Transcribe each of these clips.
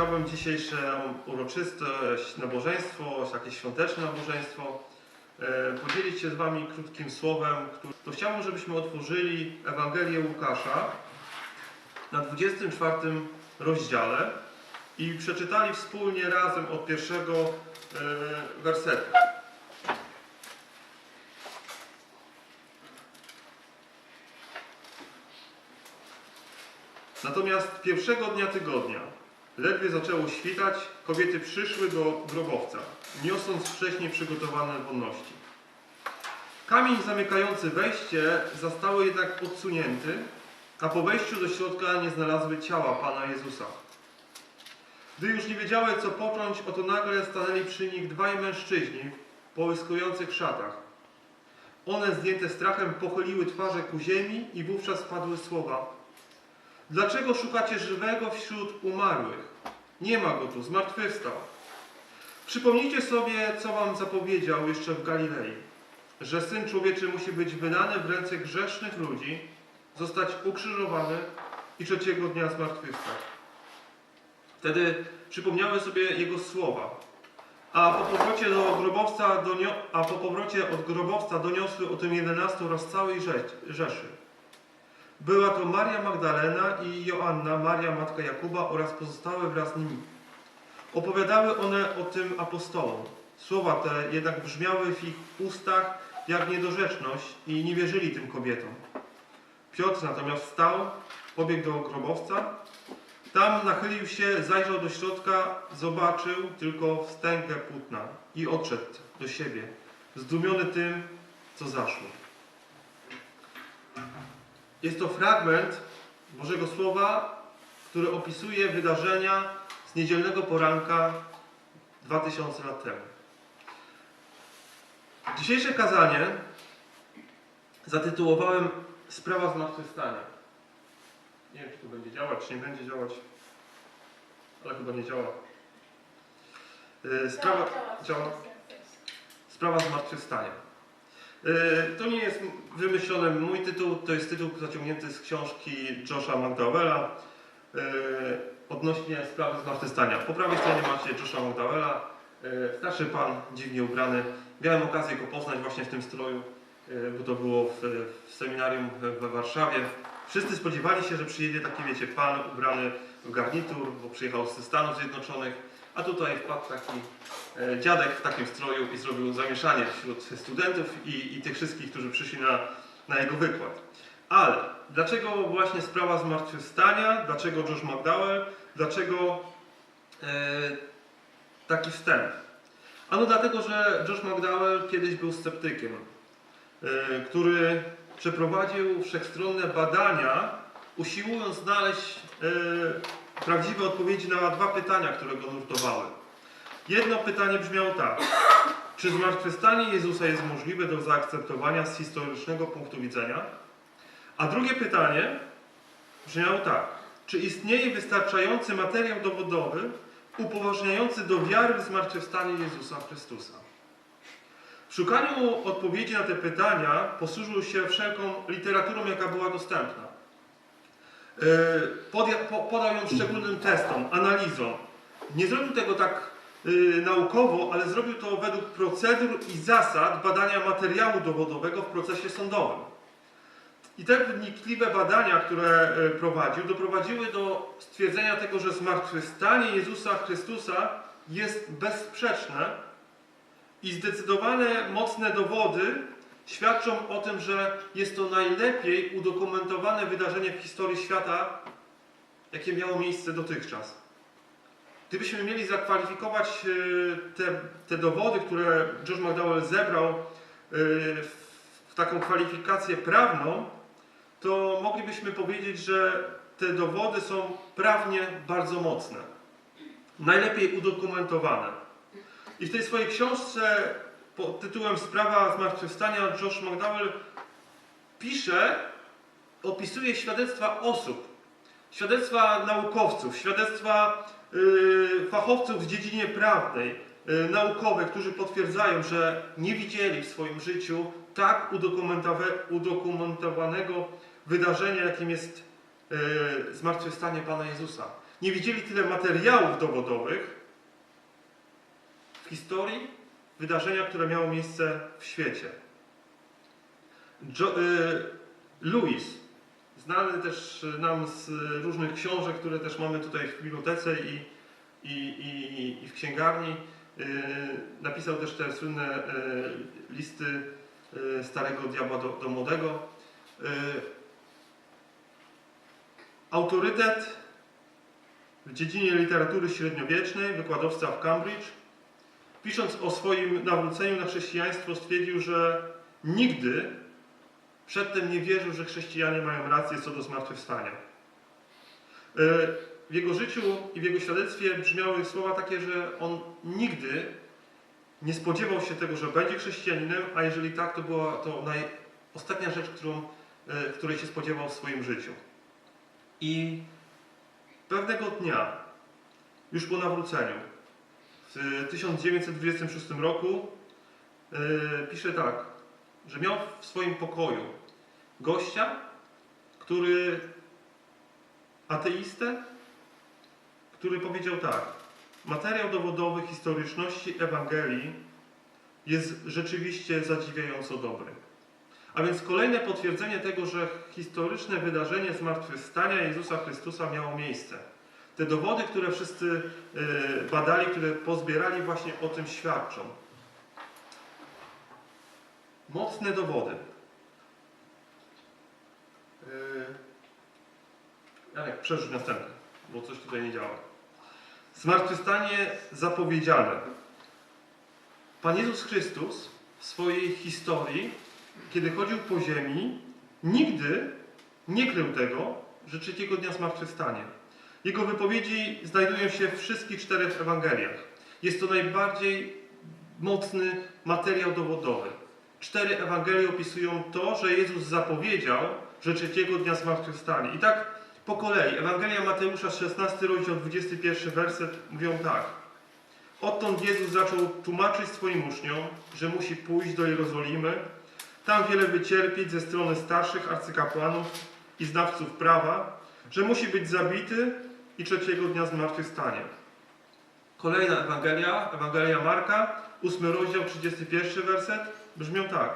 chciałbym dzisiejsze uroczystość, nabożeństwo, jakieś świąteczne nabożeństwo e, podzielić się z Wami krótkim słowem. To chciałbym, żebyśmy otworzyli Ewangelię Łukasza na 24 rozdziale i przeczytali wspólnie razem od pierwszego e, wersetu. Natomiast pierwszego dnia tygodnia, ledwie zaczęło świtać, kobiety przyszły do grobowca, niosąc wcześniej przygotowane wonności. Kamień zamykający wejście został jednak odsunięty, a po wejściu do środka nie znalazły ciała Pana Jezusa. Gdy już nie wiedziały, co począć, oto nagle stanęli przy nich dwaj mężczyźni w połyskujących szatach. One, zdjęte strachem, pochyliły twarze ku ziemi i wówczas padły słowa Dlaczego szukacie żywego wśród umarłych? Nie ma go tu, zmartwychwstał. Przypomnijcie sobie, co wam zapowiedział jeszcze w Galilei, że Syn Człowieczy musi być wydany w ręce grzesznych ludzi, zostać ukrzyżowany i trzeciego dnia zmartwychwstać. Wtedy przypomniały sobie Jego słowa, a po powrocie, do grobowca a po powrocie od grobowca doniosły o tym jedenastu oraz całej Rze- Rzeszy. Była to Maria Magdalena i Joanna, Maria matka Jakuba oraz pozostałe wraz z nimi. Opowiadały one o tym apostołom. Słowa te jednak brzmiały w ich ustach jak niedorzeczność i nie wierzyli tym kobietom. Piotr natomiast wstał, pobiegł do grobowca. Tam nachylił się, zajrzał do środka, zobaczył tylko wstęgę płótna i odszedł do siebie, zdumiony tym, co zaszło. Jest to fragment Bożego Słowa, który opisuje wydarzenia z niedzielnego poranka 2000 lat temu. Dzisiejsze kazanie zatytułowałem Sprawa zmartwychwstania. Nie wiem, czy to będzie działać, czy nie będzie działać, ale chyba nie działa. Yy, Sprawa, działa. Sprawa zmartwychwstania. E, To nie jest wymyślony mój tytuł, to jest tytuł zaciągnięty z książki Josha McDowella e, odnośnie sprawy zmartwychwstania. Po prawej stronie macie Josha McDowella, e, starszy pan, dziwnie ubrany. Miałem okazję go poznać właśnie w tym stroju, bo to było w, w seminarium we Warszawie. Wszyscy spodziewali się, że przyjedzie taki, wiecie, pan ubrany w garnitur, bo przyjechał ze Stanów Zjednoczonych, a tutaj wpadł taki e, dziadek w takim stroju i zrobił zamieszanie wśród studentów i, i tych wszystkich, którzy przyszli na, na jego wykład. Ale dlaczego właśnie sprawa zmartwychwstania? Dlaczego Josh McDowell? Dlaczego e, taki wstęp? Ano dlatego, że Josh McDowell kiedyś był sceptykiem, e, który przeprowadził wszechstronne badania, usiłując znaleźć e, prawdziwe odpowiedzi na dwa pytania, które go nurtowały. Jedno pytanie brzmiało tak. Czy zmartwychwstanie Jezusa jest możliwe do zaakceptowania z historycznego punktu widzenia? A drugie pytanie brzmiało tak. Czy istnieje wystarczający materiał dowodowy upoważniający do wiary w zmartwychwstanie Jezusa Chrystusa? W szukaniu odpowiedzi na te pytania posłużył się wszelką literaturą, jaka była dostępna. Po- Podał ją szczególnym testom, analizom. Nie zrobił tego tak y, naukowo, ale zrobił to według procedur i zasad badania materiału dowodowego w procesie sądowym. I te wnikliwe badania, które y, prowadził, doprowadziły do stwierdzenia tego, że zmartwychwstanie Jezusa Chrystusa jest bezsprzeczne i zdecydowane mocne dowody świadczą o tym, że jest to najlepiej udokumentowane wydarzenie w historii świata, jakie miało miejsce dotychczas. Gdybyśmy mieli zakwalifikować y, te, te dowody, które George McDowell zebrał w w taką kwalifikację prawną, to moglibyśmy powiedzieć, że te dowody są prawnie bardzo mocne. Najlepiej udokumentowane. I w tej swojej książce pod tytułem Sprawa zmartwychwstania Josh McDowell pisze, opisuje świadectwa osób, świadectwa naukowców, świadectwa y, fachowców w dziedzinie prawnej, y, naukowych, którzy potwierdzają, że nie widzieli w swoim życiu tak udokumentowanego wydarzenia, jakim jest y, zmartwychwstanie Pana Jezusa. nie widzieli tyle materiałów dowodowych w historii wydarzenia, które miało miejsce w świecie. Jo, y, Louis, znany też nam z różnych książek, które też mamy tutaj w bibliotece i, i, i, i w księgarni, y, napisał też te słynne y, listy y, starego diabła do, do młodego. Y, autorytet w dziedzinie literatury średniowiecznej, wykładowca w Cambridge, pisząc o swoim nawróceniu na chrześcijaństwo, stwierdził, że nigdy przedtem nie wierzył, że chrześcijanie mają rację co do zmartwychwstania. Y, W jego życiu i w jego świadectwie brzmiały słowa takie, że on nigdy nie spodziewał się tego, że będzie chrześcijaninem, a jeżeli tak, to była to naj... ostatnia rzecz, którą, y, której się spodziewał w swoim życiu. I pewnego dnia, już po nawróceniu, w 1926 roku, y, pisze tak, że miał w swoim pokoju gościa, który ateistę, który powiedział tak: Materiał dowodowy historyczności Ewangelii jest rzeczywiście zadziwiająco dobry. A więc kolejne potwierdzenie tego, że historyczne wydarzenie zmartwychwstania Jezusa Chrystusa miało miejsce. Te dowody, które wszyscy y, badali, które pozbierali, właśnie o tym świadczą. Mocne dowody. Yy, Janek, przerzuć następny, bo coś tutaj nie działa. Zmartwychwstanie zapowiedziane. Pan Jezus Chrystus w swojej historii, kiedy chodził po ziemi, nigdy nie krył tego, że trzeciego dnia zmartwychwstanie. Jego wypowiedzi znajdują się w wszystkich czterech Ewangeliach. Jest to najbardziej mocny materiał dowodowy. Cztery Ewangelie opisują to, że Jezus zapowiedział, że trzeciego dnia zmartwychwstanie. I tak po kolei. Ewangelia Mateusza, 16 rozdział, 21 werset mówią tak. Odtąd Jezus zaczął tłumaczyć swoim uczniom, że musi pójść do Jerozolimy, tam wiele wycierpieć ze strony starszych arcykapłanów i znawców prawa, że musi być zabity i trzeciego dnia zmartwychwstanie. Kolejna Ewangelia, Ewangelia Marka, 8 rozdział, 31 werset, brzmią tak.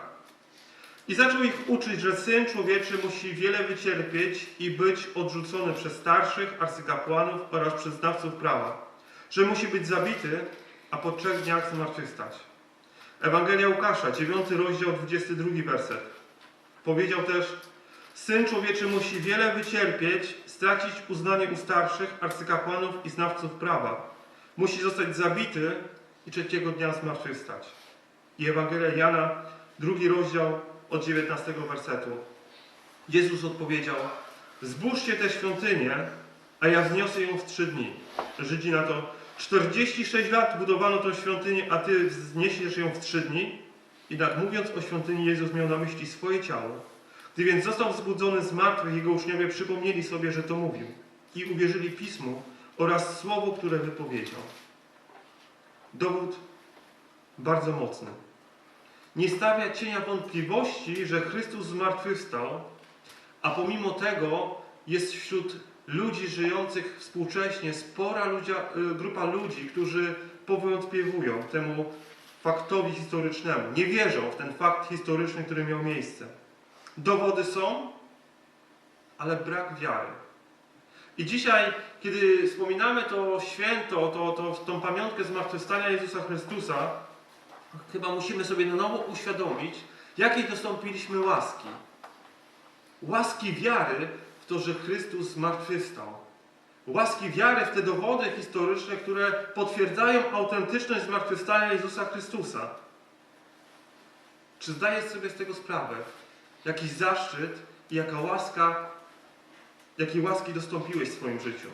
I zaczął ich uczyć, że Syn Człowieczy musi wiele wycierpieć i być odrzucony przez starszych, arcykapłanów oraz przez znawców prawa, że musi być zabity, a po trzech dniach zmartwychwstać. Ewangelia Łukasza, 9 rozdział, 22 werset. Powiedział też, Syn Człowieczy musi wiele wycierpieć, stracić uznanie u starszych, arcykapłanów i znawców prawa. Musi zostać zabity i trzeciego dnia zmartwychwstać. I Ewangelia Jana, drugi rozdział, od 19 wersetu. Jezus odpowiedział: Zbóżcie tę świątynię, a ja wzniosę ją w trzy dni. Żydzi na to: 46 lat budowano tę świątynię, a ty wzniesiesz ją w trzy dni? Jednak mówiąc o świątyni, Jezus miał na myśli swoje ciało. Gdy więc został wzbudzony z martwych, jego uczniowie przypomnieli sobie, że to mówił i uwierzyli Pismu oraz Słowu, które wypowiedział. Dowód bardzo mocny nie stawia cienia wątpliwości, że Chrystus zmartwychwstał, a pomimo tego jest wśród ludzi żyjących współcześnie spora ludzia, y, grupa ludzi, którzy powątpiewują temu faktowi historycznemu. Nie wierzą w ten fakt historyczny, który miał miejsce. Dowody są, ale brak wiary. I dzisiaj, kiedy wspominamy to święto, to, to, tą pamiątkę zmartwychwstania Jezusa Chrystusa, chyba musimy sobie na nowo uświadomić, jakiej dostąpiliśmy łaski. Łaski wiary w to, że Chrystus zmartwychwstał. Łaski wiary w te dowody historyczne, które potwierdzają autentyczność zmartwychwstania Jezusa Chrystusa. Czy zdajesz sobie z tego sprawę? Jaki zaszczyt i jaka łaska, jakiej łaski dostąpiłeś w swoim życiu?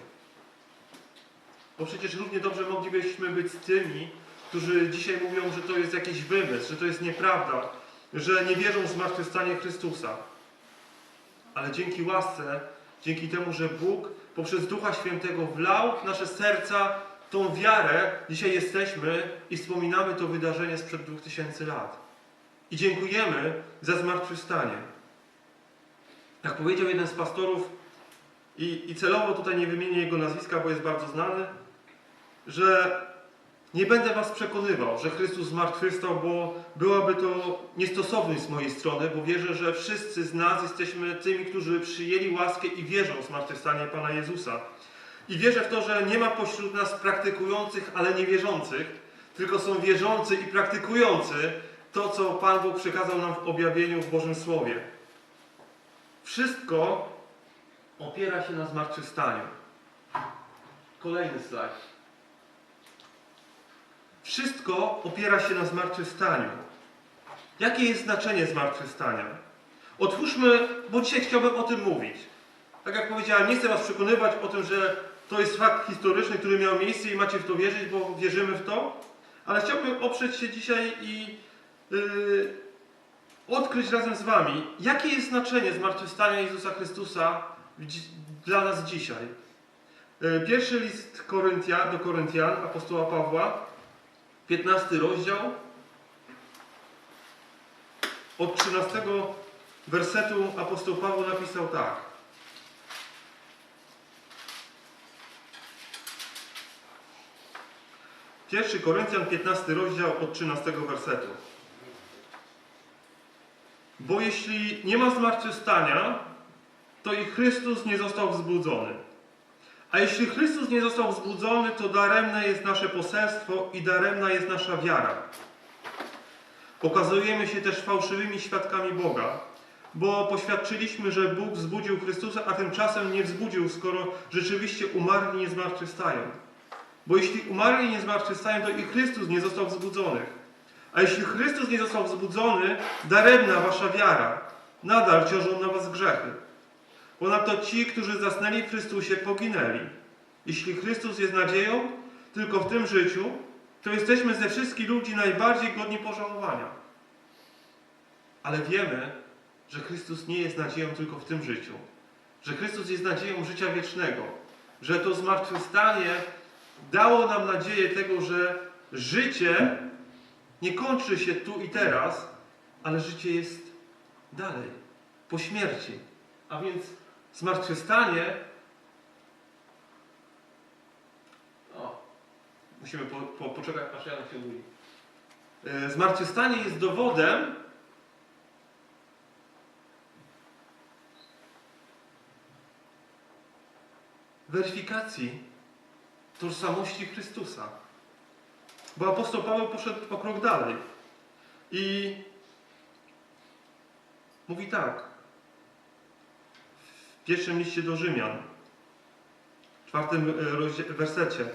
Bo przecież równie dobrze moglibyśmy być tymi, którzy dzisiaj mówią, że to jest jakiś wymysł, że to jest nieprawda, że nie wierzą w zmartwychwstanie Chrystusa. Ale dzięki łasce, dzięki temu, że Bóg poprzez Ducha Świętego wlał w nasze serca tą wiarę, dzisiaj jesteśmy i wspominamy to wydarzenie sprzed 2000 lat. I dziękujemy za zmartwychwstanie. Jak powiedział jeden z pastorów, i, i celowo tutaj nie wymienię jego nazwiska, bo jest bardzo znany, że nie będę was przekonywał, że Chrystus zmartwychwstał, bo byłaby to niestosowność z mojej strony, bo wierzę, że wszyscy z nas jesteśmy tymi, którzy przyjęli łaskę i wierzą w zmartwychwstanie Pana Jezusa. I wierzę w to, że nie ma pośród nas praktykujących, ale niewierzących, tylko są wierzący i praktykujący to, co Pan Bóg przekazał nam w objawieniu w Bożym Słowie. Wszystko opiera się na zmartwychwstaniu. Kolejny slajd. Wszystko opiera się na zmartwychwstaniu. Jakie jest znaczenie zmartwychwstania? Otwórzmy, bo dzisiaj chciałbym o tym mówić. Tak jak powiedziałem, nie chcę Was przekonywać o tym, że to jest fakt historyczny, który miał miejsce i macie w to wierzyć, bo wierzymy w to, ale chciałbym oprzeć się dzisiaj i odkryć razem z Wami, jakie jest znaczenie zmartwychwstania Jezusa Chrystusa dla nas dzisiaj. Yy, Pierwszy list Koryntia, do Koryntian, apostoła Pawła, 15 rozdział, od 13 wersetu apostoł Paweł napisał tak. Pierwszy Koryntian, 15 rozdział od 13 wersetu. Bo jeśli nie ma zmartwychwstania, to i Chrystus nie został wzbudzony. A jeśli Chrystus nie został wzbudzony, to daremne jest nasze poselstwo i daremna jest nasza wiara. Okazujemy się też fałszywymi świadkami Boga, bo poświadczyliśmy, że Bóg wzbudził Chrystusa, a tymczasem nie wzbudził, skoro rzeczywiście umarli nie zmartwychwstają. Bo jeśli umarli nie zmartwychwstają, to i Chrystus nie został wzbudzony. A jeśli Chrystus nie został wzbudzony, daremna wasza wiara. Nadal ciążą na was grzechy. Ponadto ci, którzy zasnęli w Chrystusie, poginęli. Jeśli Chrystus jest nadzieją tylko w tym życiu, to jesteśmy ze wszystkich ludzi najbardziej godni pożałowania. Ale wiemy, że Chrystus nie jest nadzieją tylko w tym życiu. Że Chrystus jest nadzieją życia wiecznego. Że to zmartwychwstanie dało nam nadzieję tego, że życie nie kończy się tu i teraz, ale życie jest dalej, po śmierci. A więc zmartwychwstanie. O, musimy po, po, poczekać, aż Janek się mówi. Zmartwychwstanie jest dowodem, weryfikacji tożsamości Chrystusa. Bo apostoł Paweł poszedł o krok dalej i mówi tak w pierwszym liście do Rzymian, w czwartym e, wersecie.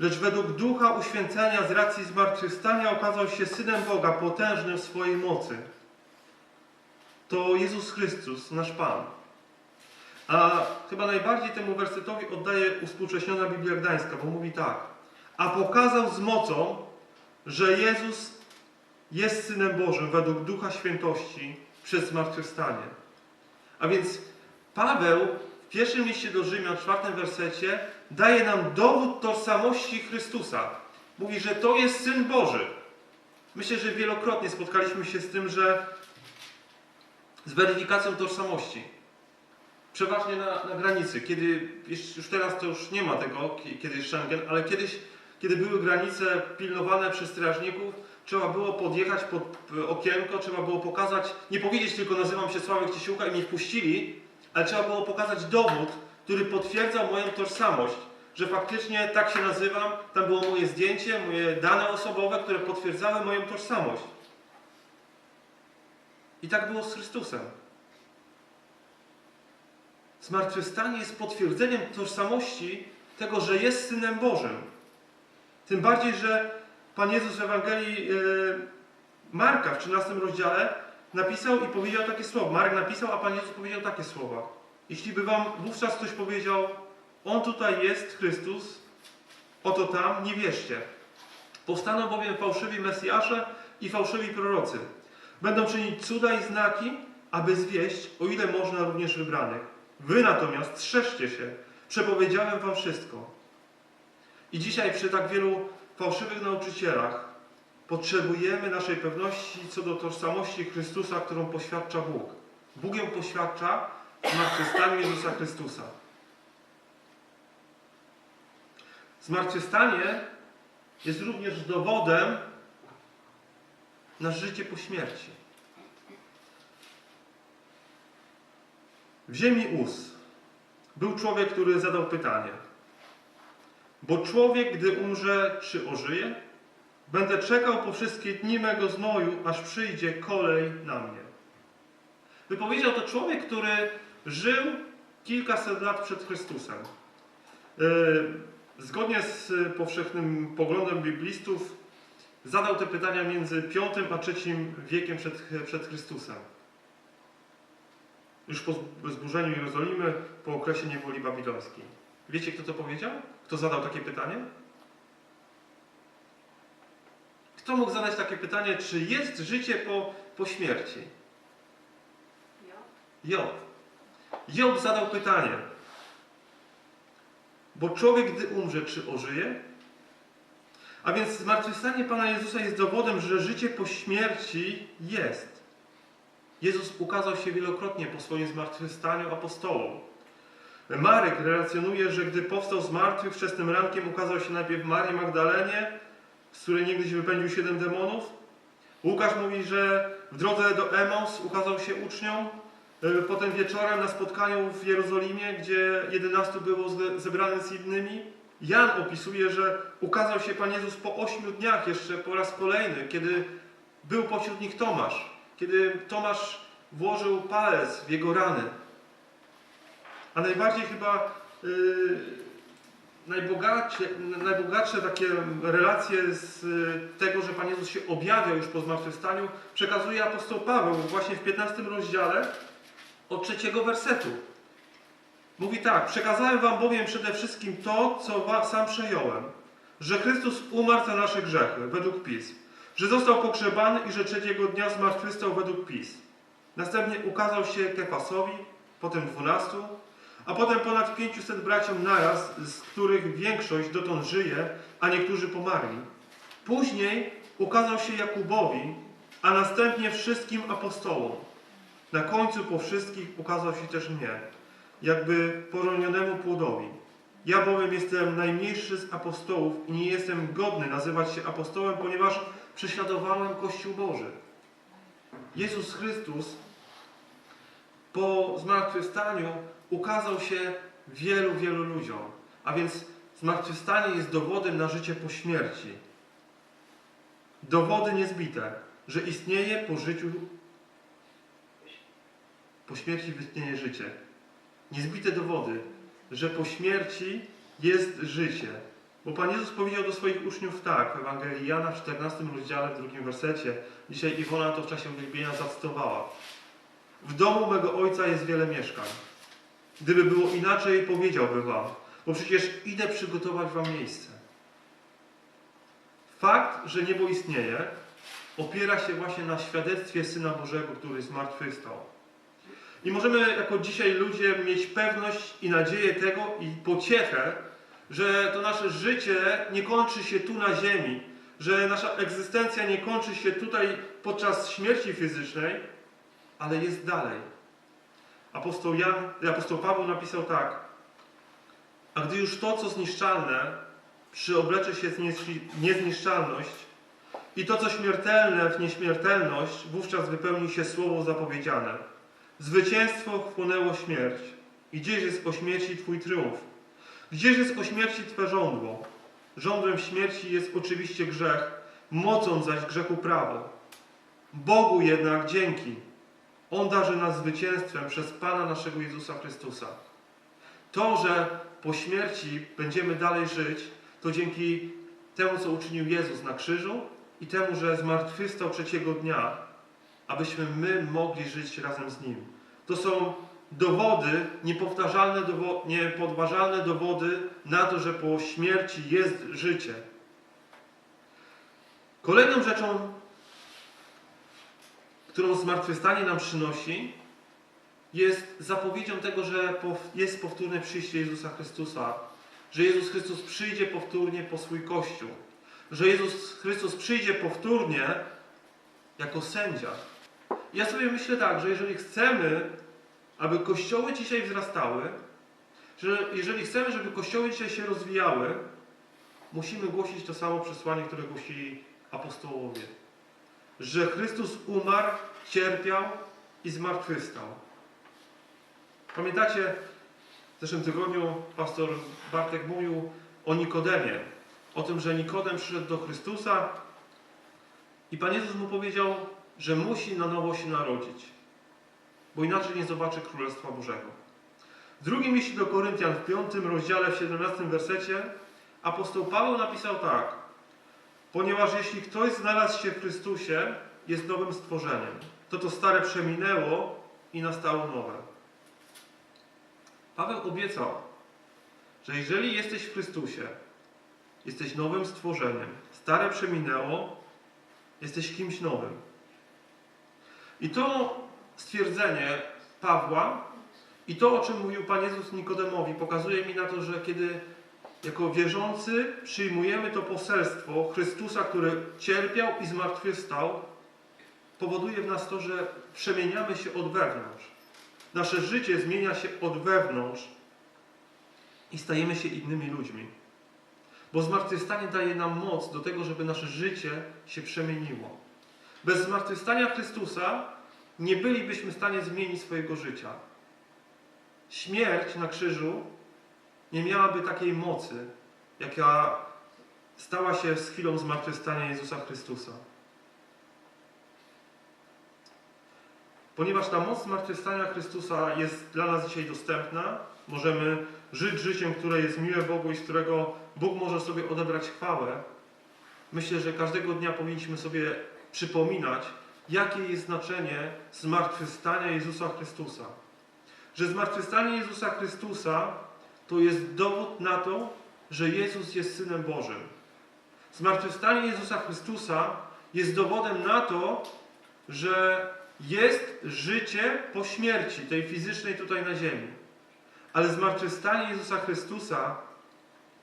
Lecz według ducha uświęcenia z racji zmartwychwstania okazał się Synem Boga, potężnym w swojej mocy. To Jezus Chrystus, nasz Pan. A chyba najbardziej temu wersetowi oddaje uspółcześniona Biblia Gdańska, bo mówi tak. A pokazał z mocą, że Jezus jest Synem Bożym według Ducha Świętości przez zmartwychwstanie. A więc Paweł w pierwszym liście do Rzymian, w czwartym wersecie, daje nam dowód tożsamości Chrystusa. Mówi, że to jest Syn Boży. Myślę, że wielokrotnie spotkaliśmy się z tym, że z weryfikacją tożsamości. Przeważnie na, na granicy, kiedy już teraz to już nie ma tego, ki- kiedy jest Schengen, ale kiedyś, kiedy były granice pilnowane przez strażników, trzeba było podjechać pod e, okienko, trzeba było pokazać, nie powiedzieć tylko nazywam się Sławek Ciesiłka i mnie wpuścili, ale trzeba było pokazać dowód, który potwierdzał moją tożsamość, że faktycznie tak się nazywam, tam było moje zdjęcie, moje dane osobowe, które potwierdzały moją tożsamość. I tak było z Chrystusem. Zmartwychwstanie jest potwierdzeniem tożsamości tego, że jest Synem Bożym. Tym bardziej, że Pan Jezus w Ewangelii yy, Marka w 13 rozdziale napisał i powiedział takie słowa. Mark napisał, a Pan Jezus powiedział takie słowa. Jeśli by wam wówczas ktoś powiedział, On tutaj jest, Chrystus, oto tam, nie wierzcie. Powstaną bowiem fałszywi Mesjasze i fałszywi prorocy. Będą czynić cuda i znaki, aby zwieść, o ile można również wybranych. Wy natomiast strzeżcie się, przepowiedziałem wam wszystko. I dzisiaj przy tak wielu fałszywych nauczycielach potrzebujemy naszej pewności co do tożsamości Chrystusa, którą poświadcza Bóg. Bóg ją poświadcza zmartwychwstaniu Jezusa Chrystusa. Zmartwychwstanie jest również dowodem na życie po śmierci. W ziemi Us był człowiek, który zadał pytanie: bo człowiek, gdy umrze, czy ożyje? Będę czekał po wszystkie dni mego znoju, aż przyjdzie kolej na mnie. Wypowiedział to człowiek, który żył kilkaset lat przed Chrystusem. Yy, Zgodnie z powszechnym poglądem biblistów zadał te pytania między V a III wiekiem przed, przed Chrystusem. Już po zburzeniu Jerozolimy, po okresie niewoli babilońskiej. Wiecie, kto to powiedział? Kto zadał takie pytanie? Kto mógł zadać takie pytanie, czy jest życie po, po śmierci? Job. Job zadał pytanie. Bo człowiek, gdy umrze, czy ożyje? A więc zmartwychwstanie Pana Jezusa jest dowodem, że życie po śmierci jest. Jezus ukazał się wielokrotnie po swoim zmartwychwstaniu apostołom. Marek relacjonuje, że gdy powstał z martwych wczesnym rankiem, ukazał się najpierw Marii Magdalenie, z której niegdyś wypędził siedem demonów. Łukasz mówi, że w drodze do Emaus ukazał się uczniom, E, Potem wieczorem na spotkaniu w Jerozolimie, gdzie 11 było ze- zebrane z innymi, Jan opisuje, że ukazał się Pan Jezus po ośmiu dniach jeszcze po raz kolejny, kiedy był pośród nich Tomasz, kiedy Tomasz włożył palec w jego rany. A najbardziej chyba yy, najbogatsze, najbogatsze takie relacje z y, tego, że Pan Jezus się objawiał już po zmartwychwstaniu, przekazuje apostoł Paweł właśnie w 15 rozdziale, od trzeciego wersetu. Mówi tak: Przekazałem wam bowiem przede wszystkim to, co sam przejąłem, że Chrystus umarł za nasze grzechy, według pism, że został pogrzebany i że trzeciego dnia zmartwychwstał według pism. Następnie ukazał się Kefasowi, potem dwunastu, a potem ponad pięciuset braciom naraz, z których większość dotąd żyje, a niektórzy pomarli. Później ukazał się Jakubowi, a następnie wszystkim apostołom. Na końcu po wszystkich ukazał się też mnie, jakby poronionemu płodowi. Ja bowiem jestem najmniejszy z apostołów i nie jestem godny nazywać się apostołem, ponieważ prześladowałem Kościół Boży. Jezus Chrystus po zmartwychwstaniu ukazał się wielu, wielu ludziom. A więc zmartwychwstanie jest dowodem na życie po śmierci. Dowody niezbite, że istnieje po życiu po śmierci istnieje życie. Niezbite dowody, że po śmierci jest życie. Bo Pan Jezus powiedział do swoich uczniów tak, w Ewangelii Jana w 14 rozdziale, w drugim wersecie. Dzisiaj Iwona to w czasie uwielbienia zacytowała. W domu mego Ojca jest wiele mieszkań. Gdyby było inaczej, powiedziałbym wam, bo przecież idę przygotować wam miejsce. Fakt, że niebo istnieje, opiera się właśnie na świadectwie Syna Bożego, który zmartwychwstał. I możemy jako dzisiaj ludzie mieć pewność i nadzieję tego i pociechę, że to nasze życie nie kończy się tu na ziemi, że nasza egzystencja nie kończy się tutaj podczas śmierci fizycznej, ale jest dalej. Apostoł, Jan, apostoł Paweł napisał tak. A gdy już to, co zniszczalne, przyoblecze się w niezni- niezniszczalność i to, co śmiertelne w nieśmiertelność, wówczas wypełni się słowo zapowiedziane. Zwycięstwo wchłonęło śmierć. I gdzież jest o śmierci Twój triumf? Gdzież jest o śmierci Twe żądło? Żądłem śmierci jest oczywiście grzech, mocą zaś grzechu prawo. Bogu jednak dzięki. On darzy nas zwycięstwem przez Pana naszego Jezusa Chrystusa. To, że po śmierci będziemy dalej żyć, to dzięki temu, co uczynił Jezus na krzyżu i temu, że zmartwychwstał trzeciego dnia, abyśmy my mogli żyć razem z Nim. To są dowody, niepowtarzalne, dowo- niepodważalne dowody na to, że po śmierci jest życie. Kolejną rzeczą, którą zmartwychwstanie nam przynosi, jest zapowiedzią tego, że jest powtórne przyjście Jezusa Chrystusa, że Jezus Chrystus przyjdzie powtórnie po swój Kościół, że Jezus Chrystus przyjdzie powtórnie jako sędzia. Ja sobie myślę tak, że jeżeli chcemy, aby kościoły dzisiaj wzrastały, że jeżeli chcemy, żeby kościoły dzisiaj się rozwijały, musimy głosić to samo przesłanie, które głosili apostołowie. Że Chrystus umarł, cierpiał i zmartwychwstał. Pamiętacie, w zeszłym tygodniu pastor Bartek mówił o Nikodemie. O tym, że Nikodem przyszedł do Chrystusa i Pan Jezus mu powiedział, że musi na nowo się narodzić, bo inaczej nie zobaczy Królestwa Bożego. W drugim liście do Koryntian, w piątym rozdziale, w 17 wersecie, apostoł Paweł napisał tak. Ponieważ jeśli ktoś znalazł się w Chrystusie, jest nowym stworzeniem. To to stare przeminęło i nastało nowe. Paweł obiecał, że jeżeli jesteś w Chrystusie, jesteś nowym stworzeniem. Stare przeminęło, jesteś kimś nowym. I to stwierdzenie Pawła i to, o czym mówił Pan Jezus Nikodemowi, pokazuje mi na to, że kiedy jako wierzący przyjmujemy to poselstwo Chrystusa, który cierpiał i zmartwychwstał, powoduje w nas to, że przemieniamy się od wewnątrz. Nasze życie zmienia się od wewnątrz i stajemy się innymi ludźmi. Bo zmartwychwstanie daje nam moc do tego, żeby nasze życie się przemieniło. Bez zmartwychwstania Chrystusa nie bylibyśmy w stanie zmienić swojego życia. Śmierć na krzyżu nie miałaby takiej mocy, jaka stała się z chwilą zmartwychwstania Jezusa Chrystusa. Ponieważ ta moc zmartwychwstania Chrystusa jest dla nas dzisiaj dostępna, możemy żyć życiem, które jest miłe Bogu i z którego Bóg może sobie odebrać chwałę. Myślę, że każdego dnia powinniśmy sobie przypominać, jakie jest znaczenie zmartwychwstania Jezusa Chrystusa. Że zmartwychwstanie Jezusa Chrystusa to jest dowód na to, że Jezus jest Synem Bożym. Zmartwychwstanie Jezusa Chrystusa jest dowodem na to, że jest życie po śmierci, tej fizycznej tutaj na ziemi. Ale zmartwychwstanie Jezusa Chrystusa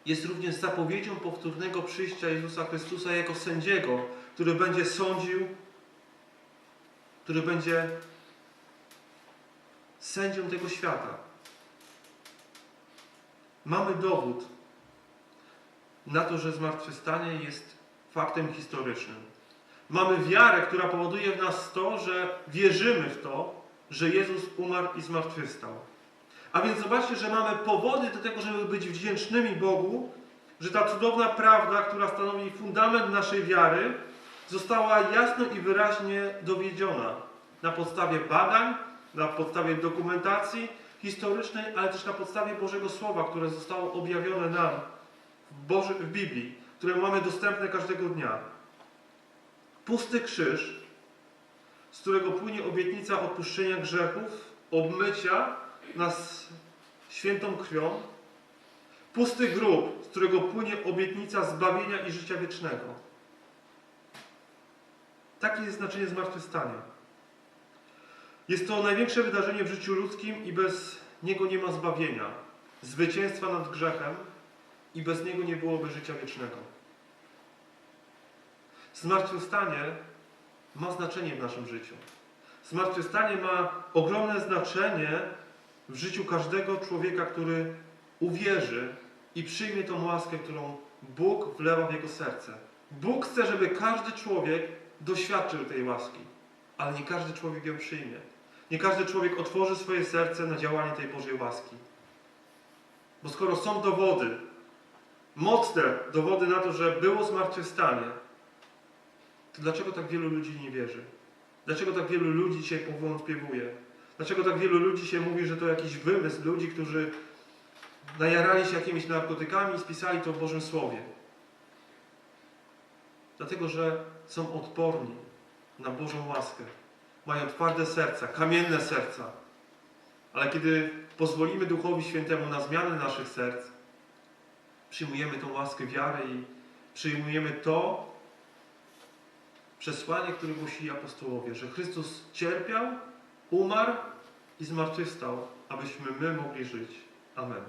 jest również zapowiedzią powtórnego przyjścia Jezusa Chrystusa jako sędziego, który będzie sądził, który będzie sędzią tego świata. Mamy dowód na to, że zmartwychwstanie jest faktem historycznym. Mamy wiarę, która powoduje w nas to, że wierzymy w to, że Jezus umarł i zmartwychwstał. A więc zobaczcie, że mamy powody do tego, żeby być wdzięcznymi Bogu, że ta cudowna prawda, która stanowi fundament naszej wiary, została jasno i wyraźnie dowiedziona na podstawie badań, na podstawie dokumentacji historycznej, ale też na podstawie Bożego Słowa, które zostało objawione nam w, Boży, w Biblii, które mamy dostępne każdego dnia. Pusty krzyż, z którego płynie obietnica odpuszczenia grzechów, obmycia nas świętą krwią, pusty grób, z którego płynie obietnica zbawienia i życia wiecznego. Takie jest znaczenie zmartwychwstania. Jest to największe wydarzenie w życiu ludzkim i bez niego nie ma zbawienia, zwycięstwa nad grzechem i bez niego nie byłoby życia wiecznego. Zmartwychwstanie ma znaczenie w naszym życiu. Zmartwychwstanie ma ogromne znaczenie w życiu każdego człowieka, który uwierzy i przyjmie tą łaskę, którą Bóg wlewa w jego serce. Bóg chce, żeby każdy człowiek doświadczył tej łaski, ale nie każdy człowiek ją przyjmie. Nie każdy człowiek otworzy swoje serce na działanie tej Bożej łaski. Bo skoro są dowody, mocne dowody na to, że było zmartwychwstanie, to dlaczego tak wielu ludzi nie wierzy? Dlaczego tak wielu ludzi dzisiaj powątpiewuje? Dlaczego tak wielu ludzi się mówi, że to jakiś wymysł ludzi, którzy najarali się jakimiś narkotykami i spisali to w Bożym Słowie? Dlatego, że są odporni na Bożą łaskę. Mają twarde serca, kamienne serca. Ale kiedy pozwolimy Duchowi Świętemu na zmianę naszych serc, przyjmujemy tą łaskę wiary i przyjmujemy to przesłanie, które głosili apostołowie, że Chrystus cierpiał, umarł i zmartwychwstał, abyśmy my mogli żyć. Amen.